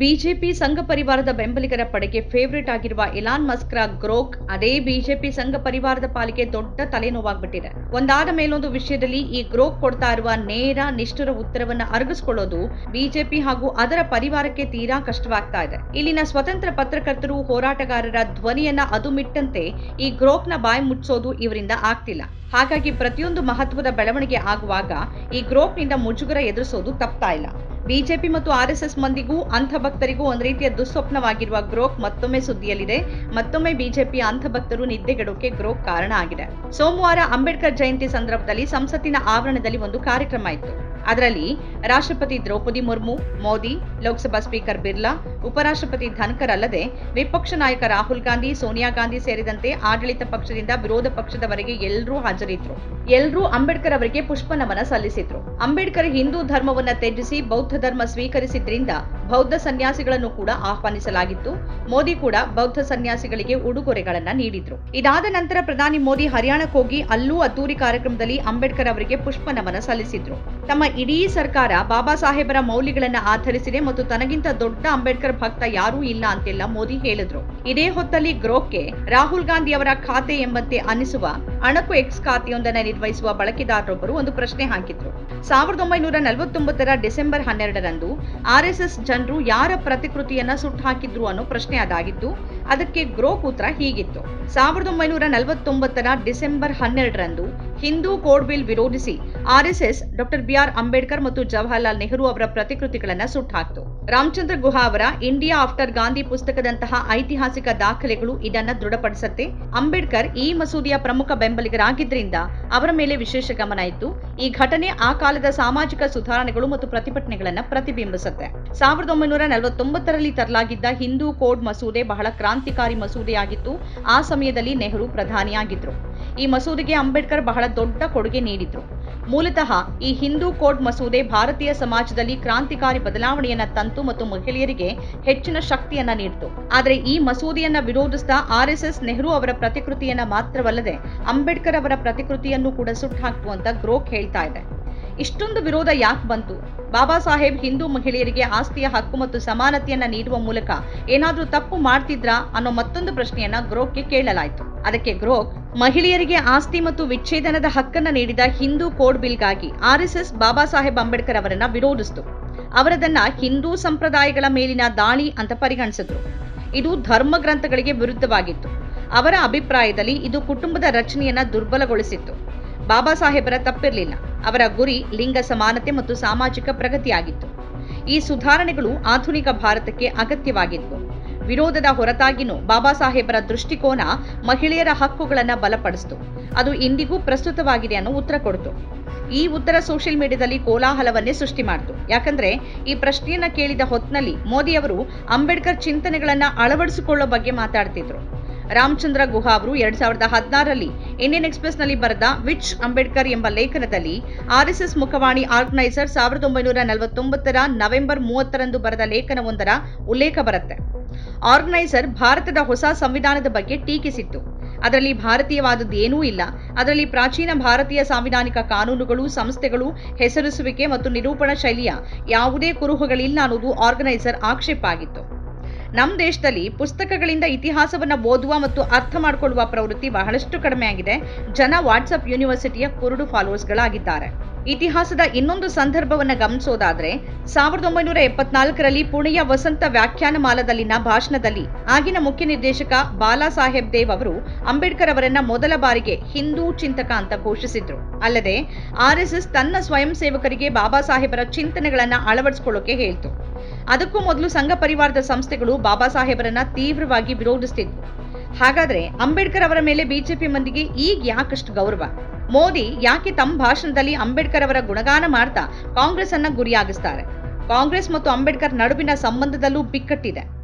BJP ಸಂಘ ಪರಿವಾರದ ಬೆಂಬಲಿಗರ ಪಡೆಗೆ ಫೇವರೇಟ್ ಆಗಿರುವ ಇಲಾನ್ ಮಸ್ಕ್ರ ಗ್ರೋಕ್, ಅದೇ ಬಿಜೆಪಿ ಸಂಘ ಪರಿವಾರದ ಪಾಲಿಗೆ ದೊಡ್ಡ ತಲೆನೋವಾಗ್ಬಿಟ್ಟಿದೆ. ಒಂದಾದ ಮೇಲೊಂದು ವಿಷಯದಲ್ಲಿ ಈ ಗ್ರೋಕ್ ಕೊಡ್ತಾ ಇರುವ ನೇರ, ನಿಷ್ಠುರ ಉತ್ತರವನ್ನ ಅರಗಿಸ್ಕೊಳ್ಳೋದು ಬಿಜೆಪಿ ಹಾಗೂ ಅದರ ಪರಿವಾರಕ್ಕೆ ತೀರಾ ಕಷ್ಟವಾಗ್ತಾ ಇದೆ. ಇಲ್ಲಿನ ಸ್ವತಂತ್ರ ಪತ್ರಕರ್ತರು, ಹೋರಾಟಗಾರರ ಧ್ವನಿಯನ್ನ ಅದುಮಿಟ್ಟಂತೆ ಈ ಗ್ರೋಕ್ನ ಬಾಯಿ ಮುಚ್ಚೋದು ಇವರಿಂದ ಆಗ್ತಿಲ್ಲ. ಹಾಗಾಗಿ ಪ್ರತಿಯೊಂದು ಮಹತ್ವದ ಬೆಳವಣಿಗೆ ಆಗುವಾಗ ಈ ಗ್ರೋಕ್ನಿಂದ ಮುಜುಗರ ಎದುರಿಸೋದು ತಪ್ತಾ ಇಲ್ಲ. ಬಿಜೆಪಿ ಮತ್ತು ಆರ್ಎಸ್ಎಸ್ ಮಂದಿಗೂ ಅಂಥ ಭಕ್ತರಿಗೂ ಒಂದು ರೀತಿಯ ದುಸ್ವಪ್ನವಾಗಿರುವ ಗ್ರೋಕ್ ಮತ್ತೊಮ್ಮೆ ಸುದ್ದಿಯಲ್ಲಿದೆ. ಮತ್ತೊಮ್ಮೆ ಬಿಜೆಪಿಯ ಅಂಧಭಕ್ತರು ನಿದ್ದೆಗೆಡೋಕೆ ಗ್ರೋಕ್ ಕಾರಣ ಆಗಿದೆ. ಸೋಮವಾರ ಅಂಬೇಡ್ಕರ್ ಜಯಂತಿ ಸಂದರ್ಭದಲ್ಲಿ ಸಂಸತ್ತಿನ ಆವರಣದಲ್ಲಿ ಒಂದು ಕಾರ್ಯಕ್ರಮ ಇತ್ತು. ಅದರಲ್ಲಿ ರಾಷ್ಟ್ರಪತಿ ದ್ರೌಪದಿ ಮುರ್ಮು, ಮೋದಿ, ಲೋಕಸಭಾ ಸ್ಪೀಕರ್ ಬಿರ್ಲಾ, ಉಪರಾಷ್ಟ್ರಪತಿ ಧನ್ಕರ್ ಅಲ್ಲದೆ ವಿಪಕ್ಷ ನಾಯಕ ರಾಹುಲ್ ಗಾಂಧಿ, ಸೋನಿಯಾ ಗಾಂಧಿ ಸೇರಿದಂತೆ ಆಡಳಿತ ಪಕ್ಷದಿಂದ ವಿರೋಧ ಪಕ್ಷದವರೆಗೆ ಎಲ್ಲರೂ ಹಾಜರಿದ್ರು. ಎಲ್ಲರೂ ಅಂಬೇಡ್ಕರ್ ಅವರಿಗೆ ಪುಷ್ಪ ನಮನ ಸಲ್ಲಿಸಿದ್ರು. ಅಂಬೇಡ್ಕರ್ ಹಿಂದೂ ಧರ್ಮವನ್ನು ತ್ಯಜಿಸಿ, ಬೌದ್ಧ ಧರ್ಮ ಸ್ವೀಕರಿಸಿದ್ರಿಂದ ಬೌದ್ಧ ಸನ್ಯಾಸಿಗಳನ್ನು ಕೂಡ ಆಹ್ವಾನಿಸಲಾಗಿತ್ತು. ಮೋದಿ ಕೂಡ ಬೌದ್ಧ ಸನ್ಯಾಸಿಗಳಿಗೆ ಉಡುಗೊರೆಗಳನ್ನ ನೀಡಿದ್ರು. ಇದಾದ ನಂತರ ಪ್ರಧಾನಿ ಮೋದಿ ಹರಿಯಾಣಕ್ಕೆ ಹೋಗಿ ಅಲ್ಲೂ ಅದ್ದೂರಿ ಕಾರ್ಯಕ್ರಮದಲ್ಲಿ ಅಂಬೇಡ್ಕರ್ ಅವರಿಗೆ ಪುಷ್ಪ ನಮನ ಸಲ್ಲಿಸಿದ್ರು. ತಮ್ಮ ಇಡೀ ಸರ್ಕಾರ ಬಾಬಾ ಸಾಹೇಬರ ಮೌಲ್ಯಗಳನ್ನ ಆಧರಿಸಿದೆ ಮತ್ತು ತನಗಿಂತ ದೊಡ್ಡ ಅಂಬೇಡ್ಕರ್ ಭಕ್ತ ಯಾರೂ ಇಲ್ಲ ಅಂತೆಲ್ಲ ಮೋದಿ ಹೇಳಿದ್ರು. ಇದೇ ಹೊತ್ತಲ್ಲಿ ಗ್ರೋಕ್ಗೆ ರಾಹುಲ್ ಗಾಂಧಿ ಅವರ ಖಾತೆ ಎಂಬಂತೆ ಅನಿಸುವ ಅಣಕು ಎಕ್ಸ್ ಖಾತೆಯೊಂದನ್ನು ನಿರ್ವಹಿಸುವ ಬಳಕೆದಾರರೊಬ್ಬರು ಒಂದು ಪ್ರಶ್ನೆ ಹಾಕಿದ್ರು. ಸಾವಿರದ ಒಂಬೈನೂರ ನಲವತ್ತೊಂಬತ್ತರ ಡಿಸೆಂಬರ್ ಹನ್ನೆರಡರಂದು ಆರ್ಎಸ್ಎಸ್ ಜನರು ಯಾರ ಪ್ರತಿಕೃತಿಯನ್ನ ಸುಟ್ಟು ಹಾಕಿದ್ರು ಅನ್ನೋ ಪ್ರಶ್ನೆ ಅದಾಗಿತ್ತು. ಅದಕ್ಕೆ ಗ್ರೋಕ್ ಉತ್ತರ ಹೀಗಿತ್ತು. ಸಾವಿರದ ಒಂಬೈನೂರ ನಲವತ್ತೊಂಬತ್ತರ ಡಿಸೆಂಬರ್ ಹನ್ನೆರಡರಂದು ಹಿಂದೂ ಕೋಡ್ ಬಿಲ್ ವಿರೋಧಿಸಿ RSS, doctor B R Ambedkar ಮತ್ತು ಜವಾಹರ್ಲಾಲ್ ನೆಹರು ಅವರ ಪ್ರತಿಕೃತಿಗಳನ್ನ ಸುಟ್ಟಾಕ್ತು. ರಾಮಚಂದ್ರ ಗುಹಾ ಅವರ ಇಂಡಿಯಾ ಆಫ್ಟರ್ ಗಾಂಧಿ ಪುಸ್ತಕದಂತಹ ಐತಿಹಾಸಿಕ ದಾಖಲೆಗಳು ಇದನ್ನ ದೃಢಪಡಿಸುತ್ತೆ. ಅಂಬೇಡ್ಕರ್ ಈ ಮಸೂದೆಯ ಪ್ರಮುಖ ಬೆಂಬಲಿಗರಾಗಿದ್ದರಿಂದ ಅವರ ಮೇಲೆ ವಿಶೇಷ ಗಮನ ಇತ್ತು. ಈ ಘಟನೆ ಆ ಕಾಲದ ಸಾಮಾಜಿಕ ಸುಧಾರಣೆಗಳು ಮತ್ತು ಪ್ರತಿಭಟನೆಗಳನ್ನ ಪ್ರತಿಬಿಂಬಿಸುತ್ತೆ. ಸಾವಿರದ ಒಂಬೈನೂರ ನಲವತ್ತೊಂಬತ್ತರಲ್ಲಿ ತರಲಾಗಿದ್ದ ಹಿಂದೂ ಕೋಡ್ ಮಸೂದೆ ಬಹಳ ಕ್ರಾಂತಿಕಾರಿ ಮಸೂದೆಯಾಗಿತ್ತು. ಆ ಸಮಯದಲ್ಲಿ ನೆಹರು ಪ್ರಧಾನಿಯಾಗಿದ್ರು. ಈ ಮಸೂದೆಗೆ ಅಂಬೇಡ್ಕರ್ ಬಹಳ ದೊಡ್ಡ ಕೊಡುಗೆ ನೀಡಿದ್ರು. ಮೂಲತಃ ಈ ಹಿಂದೂ ಕೋಡ್ ಮಸೂದೆ ಭಾರತೀಯ ಸಮಾಜದಲ್ಲಿ ಕ್ರಾಂತಿಕಾರಿ ಬದಲಾವಣೆಯನ್ನ ತಂತು ಮತ್ತು ಮಹಿಳೆಯರಿಗೆ ಹೆಚ್ಚಿನ ಶಕ್ತಿಯನ್ನ ನೀಡಿತು. ಆದರೆ ಈ ಮಸೂದೆಯನ್ನ ವಿರೋಧಿಸಿದ ಎಸ್ ನೆಹರು ಅವರ ಪ್ರತಿಕೃತಿಯನ್ನ ಮಾತ್ರವಲ್ಲದೆ ಅಂಬೇಡ್ಕರ್ ಅವರ ಪ್ರತಿಕೃತಿಯನ್ನು ಕೂಡ ಸುಟ್ಟಾಕ್ತು ಅಂತ ಗ್ರೋಕ್ ಹೇಳ್ತಾ ಇದೆ. ಇಷ್ಟೊಂದು ವಿರೋಧ ಯಾಕೆ ಬಂತು? ಬಾಬಾ ಸಾಹೇಬ್ ಹಿಂದೂ ಮಹಿಳೆಯರಿಗೆ ಆಸ್ತಿಯ ಹಕ್ಕು ಮತ್ತು ಸಮಾನತೆಯನ್ನ ನೀಡುವ ಮೂಲಕ ಏನಾದ್ರೂ ತಪ್ಪು ಮಾಡ್ತಿದ್ರಾ ಅನ್ನೋ ಮತ್ತೊಂದು ಪ್ರಶ್ನೆಯನ್ನ ಗ್ರೋಕ್ಗೆ ಕೇಳಲಾಯಿತು. ಅದಕ್ಕೆ ಗ್ರೋಕ್ ಮಹಿಳೆಯರಿಗೆ ಆಸ್ತಿ ಮತ್ತು ವಿಚ್ಛೇದನದ ಹಕ್ಕನ್ನು ನೀಡಿದ ಹಿಂದೂ ಕೋಡ್ ಬಿಲ್ಗಾಗಿ ಆರ್ಎಸ್ಎಸ್ ಬಾಬಾ ಸಾಹೇಬ್ ಅಂಬೇಡ್ಕರ್ ಅವರನ್ನ ವಿರೋಧಿಸಿತು. ಅವರದನ್ನ ಹಿಂದೂ ಸಂಪ್ರದಾಯಗಳ ಮೇಲಿನ ದಾಳಿ ಅಂತ ಪರಿಗಣಿಸಿದ್ರು. ಇದು ಧರ್ಮ ಗ್ರಂಥಗಳಿಗೆ ವಿರುದ್ಧವಾಗಿತ್ತು. ಅವರ ಅಭಿಪ್ರಾಯದಲ್ಲಿ ಇದು ಕುಟುಂಬದ ರಚನೆಯನ್ನ ದುರ್ಬಲಗೊಳಿಸಿತ್ತು. ಬಾಬಾ ಸಾಹೇಬರ ತಪ್ಪಿರಲಿಲ್ಲ. ಅವರ ಗುರಿ ಲಿಂಗ ಸಮಾನತೆ ಮತ್ತು ಸಾಮಾಜಿಕ ಪ್ರಗತಿಯಾಗಿತ್ತು. ಈ ಸುಧಾರಣೆಗಳು ಆಧುನಿಕ ಭಾರತಕ್ಕೆ ಅಗತ್ಯವಾಗಿತ್ತು ವಿರೋಧದ ಹೊರತಾಗಿನೂ ಬಾಬಾ ಸಾಹೇಬರ ದೃಷ್ಟಿಕೋನ ಮಹಿಳೆಯರ ಹಕ್ಕುಗಳನ್ನು ಬಲಪಡಿಸಿತು. ಅದು ಇಂದಿಗೂ ಪ್ರಸ್ತುತವಾಗಿದೆ ಅನ್ನೋ ಉತ್ತರ ಕೊಡ್ತು. ಈ ಉತ್ತರ ಸೋಷಿಯಲ್ ಮೀಡಿಯಾದಲ್ಲಿ ಕೋಲಾಹಲವನ್ನೇ ಸೃಷ್ಟಿ ಮಾಡಿತು. ಯಾಕಂದ್ರೆ ಈ ಪ್ರಶ್ನೆಯನ್ನ ಕೇಳಿದ ಹೊತ್ತಿನಲ್ಲಿ ಮೋದಿ ಅವರು ಅಂಬೇಡ್ಕರ್ ಚಿಂತನೆಗಳನ್ನ ಅಳವಡಿಸಿಕೊಳ್ಳೋ ಬಗ್ಗೆ ಮಾತಾಡ್ತಿದ್ರು. ರಾಮಚಂದ್ರ ಗುಹಾ ಅವರು ಎರಡ್ ಸಾವಿರದ ಹದಿನಾರರಲ್ಲಿ ಇಂಡಿಯನ್ ಎಕ್ಸ್ಪ್ರೆಸ್ನಲ್ಲಿ ಬರೆದ ವಿಚ್ ಅಂಬೇಡ್ಕರ್ ಎಂಬ ಲೇಖನದಲ್ಲಿ ಆರ್ಎಸ್ಎಸ್ ಮುಖವಾಣಿ ಆರ್ಗನೈಸರ್ ಸಾವಿರದ ಒಂಬೈನೂರ ನಲವತ್ತೊಂಬತ್ತರ ನವೆಂಬರ್ ಮೂವತ್ತರಂದು ಬರೆದ ಲೇಖನವೊಂದರ ಉಲ್ಲೇಖ ಬರುತ್ತೆ. ಆರ್ಗನೈಸರ್ ಭಾರತದ ಹೊಸ ಸಂವಿಧಾನದ ಬಗ್ಗೆ ಟೀಕಿಸಿತ್ತು. ಅದರಲ್ಲಿ ಭಾರತೀಯವಾದದ್ದು ಏನೂ ಇಲ್ಲ. ಅದರಲ್ಲಿ ಪ್ರಾಚೀನ ಭಾರತೀಯ ಸಾಂವಿಧಾನಿಕ ಕಾನೂನುಗಳು, ಸಂಸ್ಥೆಗಳು, ಹೆಸರಿಸುವಿಕೆ ಮತ್ತು ನಿರೂಪಣಾ ಶೈಲಿಯ ಯಾವುದೇ ಕುರುಹುಗಳಿಲ್ಲ ಅನ್ನೋದು ಆರ್ಗನೈಸರ್ ಆಕ್ಷೇಪ ಆಗಿತ್ತು. ನಮ್ಮ ದೇಶದಲ್ಲಿ ಪುಸ್ತಕಗಳಿಂದ ಇತಿಹಾಸವನ್ನು ಓದುವ ಮತ್ತು ಅರ್ಥ ಮಾಡಿಕೊಳ್ಳುವ ಪ್ರವೃತ್ತಿ ಬಹಳಷ್ಟು ಕಡಿಮೆಯಾಗಿದೆ ಜನ ವಾಟ್ಸಪ್ ಯೂನಿವರ್ಸಿಟಿಯ ಕುರುಡು ಫಾಲೋವರ್ಸ್ಗಳಾಗಿದ್ದಾರೆ. ಇತಿಹಾಸದ ಇನ್ನೊಂದು ಸಂದರ್ಭವನ್ನು ಗಮನಿಸೋದಾದ್ರೆ, ಸಾವಿರದ ಒಂಬೈನೂರ ಎಪ್ಪತ್ನಾಲ್ಕರಲ್ಲಿ ಪುಣೆಯ ವಸಂತ ವ್ಯಾಖ್ಯಾನಮಾಲದಲ್ಲಿನ ಭಾಷಣದಲ್ಲಿ ಆಗಿನ ಮುಖ್ಯ ನಿರ್ದೇಶಕ ಬಾಲಾ ಸಾಹೇಬ್ ದೇವ್ ಅವರು ಅಂಬೇಡ್ಕರ್ ಅವರನ್ನ ಮೊದಲ ಬಾರಿಗೆ ಹಿಂದೂ ಚಿಂತಕ ಅಂತ ಘೋಷಿಸಿದ್ರು. ಅಲ್ಲದೆ ಆರ್ಎಸ್ಎಸ್ ತನ್ನ ಸ್ವಯಂ ಸೇವಕರಿಗೆ ಬಾಬಾ ಸಾಹೇಬರ ಚಿಂತನೆಗಳನ್ನ ಅಳವಡಿಸಿಕೊಳ್ಳೋಕೆ ಹೇಳ್ತು. ಅದಕ್ಕೂ ಮೊದಲು ಸಂಘ ಪರಿವಾರದ ಸಂಸ್ಥೆಗಳು ಬಾಬಾ ಸಾಹೇಬರನ್ನ ತೀವ್ರವಾಗಿ ವಿರೋಧಿಸ್ತಿದ್ವು. ಹಾಗಾದ್ರೆ ಅಂಬೇಡ್ಕರ್ ಅವರ ಮೇಲೆ ಬಿಜೆಪಿ ಮಂದಿಗೆ ಈಗ ಯಾಕಷ್ಟು ಗೌರವ? ಮೋದಿ ಯಾಕೆ ತಮ್ಮ ಭಾಷಣದಲ್ಲಿ ಅಂಬೇಡ್ಕರ್ ಅವರ ಗುಣಗಾನ ಮಾಡ್ತಾ ಕಾಂಗ್ರೆಸ್ ಅನ್ನ ಗುರಿಯಾಗಿಸ್ತಾರೆ? ಕಾಂಗ್ರೆಸ್ ಮತ್ತು ಅಂಬೇಡ್ಕರ್ ನಡುವಿನ ಸಂಬಂಧದಲ್ಲೂ ಬಿಕ್ಕಟ್ಟಿದೆ.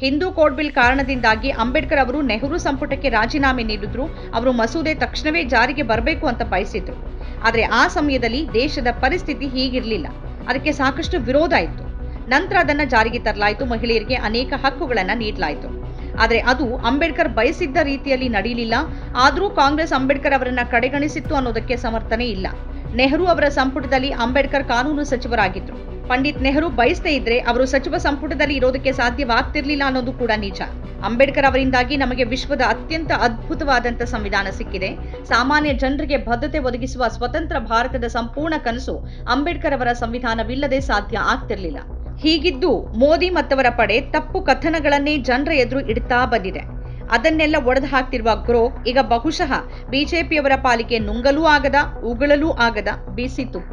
ಹಿಂದೂ ಕೋಡ್ ಬಿಲ್ ಕಾರಣದಿಂದಾಗಿ ಅಂಬೇಡ್ಕರ್ ಅವರು ನೆಹರು ಸಂಪುಟಕ್ಕೆ ರಾಜೀನಾಮೆ ನೀಡಿದ್ರು, ಅವರು ಮಸೂದೆ ತಕ್ಷಣವೇ ಜಾರಿಗೆ ಬರಬೇಕು ಅಂತ ಬಯಸಿದ್ರು. ಆದರೆ ಆ ಸಮಯದಲ್ಲಿ ದೇಶದ ಪರಿಸ್ಥಿತಿ ಹೀಗಿರಲಿಲ್ಲ. ಅದಕ್ಕೆ ಸಾಕಷ್ಟು ವಿರೋಧ ಇತ್ತು. ನಂತರ ಅದನ್ನು ಜಾರಿಗೆ ತರಲಾಯಿತು, ಮಹಿಳೆಯರಿಗೆ ಅನೇಕ ಹಕ್ಕುಗಳನ್ನು ನೀಡಲಾಯಿತು. ಆದರೆ ಅದು ಅಂಬೇಡ್ಕರ್ ಬಯಸಿದ್ದ ರೀತಿಯಲ್ಲಿ ನಡೆಯಲಿಲ್ಲ. ಆದರೂ ಕಾಂಗ್ರೆಸ್ ಅಂಬೇಡ್ಕರ್ ಅವರನ್ನ ಕಡೆಗಣಿಸಿತ್ತು ಅನ್ನೋದಕ್ಕೆ ಸಮರ್ಥನೆ ಇಲ್ಲ. ನೆಹರು ಅವರ ಸಂಪುಟದಲ್ಲಿ ಅಂಬೇಡ್ಕರ್ ಕಾನೂನು ಸಚಿವರಾಗಿದ್ದರು ಪಂಡಿತ್ ನೆಹರು ಬಯಸದೇ ಇದ್ರೆ ಅವರು ಸಚಿವ ಸಂಪುಟದಲ್ಲಿ ಇರೋದಕ್ಕೆ ಸಾಧ್ಯವಾಗ್ತಿರ್ಲಿಲ್ಲ ಅನ್ನೋದು ಕೂಡ ನಿಜ. ಅಂಬೇಡ್ಕರ್ ಅವರಿಂದಾಗಿ ನಮಗೆ ವಿಶ್ವದ ಅತ್ಯಂತ ಅದ್ಭುತವಾದಂಥ ಸಂವಿಧಾನ ಸಿಕ್ಕಿದೆ. ಸಾಮಾನ್ಯ ಜನರಿಗೆ ಬದ್ಧತೆ ಒದಗಿಸುವ ಸ್ವತಂತ್ರ ಭಾರತದ ಸಂಪೂರ್ಣ ಕನಸು ಅಂಬೇಡ್ಕರ್ ಅವರ ಸಂವಿಧಾನವಿಲ್ಲದೆ ಸಾಧ್ಯ ಆಗ್ತಿರ್ಲಿಲ್ಲ. ಹೀಗಿದ್ದು ಮೋದಿ ಮತ್ತವರ ಪಡೆ ತಪ್ಪು ಕಥನಗಳನ್ನೇ ಜನರ ಎದುರು ಇಡ್ತಾ ಬಂದಿದೆ. ಅದನ್ನೆಲ್ಲ ಒಡೆದು ಹಾಕ್ತಿರುವ ಗ್ರೋ ಈಗ ಬಹುಶಃ ಬಿಜೆಪಿಯವರ ಪಾಲಿಗೆ ನುಂಗಲೂ ಆಗದ, ಉಗುಳಲೂ ಆಗದ, ಬಿಸಿ ತುಪ್ಪ.